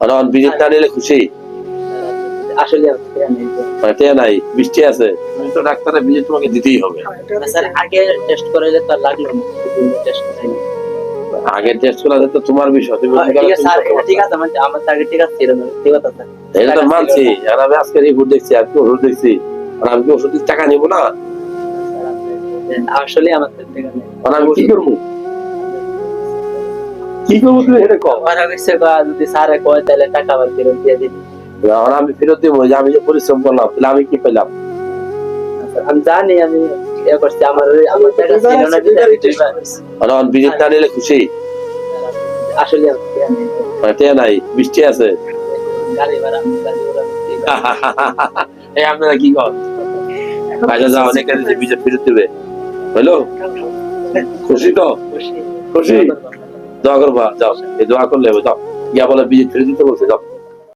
আর on বিজিট না নিলে খুশি? নেই। মানে টেয়া নাই বৃষ্টি আছে। তুমি তো ডাক্তারের বিজিট তোমাকে দিতেই হবে। আগে টেস্ট করাইলে তো লাগল টেস্ট করাইনি। টেস্ট করা তো তোমার বিষয় তুমি হ্যাঁ, ঠিক আছে আমার আগে ঠিক আছে ঠিক আছে এটা তো মানছি আর আমি আজকে রিপোর্ট দেখছি আজকে ওষুধ দেখছি আর আমি কি ওষুধের টাকা নিবো না? আসলে আমার আর আমি কি করব? কি করব তুমি এটা কম? আমার হচ্ছে যদি স্যারে কয় তাহলে টাকা আবার ফেরত দিয়ে দিবি আর আমি ফেরত দিব যে আমি যে পরিশ্রম করলাম তাহলে আমি কি পেলাম? আমি জানি আমি ইয়ে করছি আমার আমার টাকা ছিল না অন বিজিট না নিলে খুশি? আসলে আমার নেই বৃষ্টি আছে? গাড়ি ভাড়া গাড়ি ভাড়া এই আপনারা কি কর কাজে যাও অনেক বিজেপি ফেরত দেবে। হলো খুশি তো? খুশি। দোয়া করবা যাও। এই দোয়া করলে যাও। ইয়া বলে বিজেপি ফেরত দিতে বলছে যাও।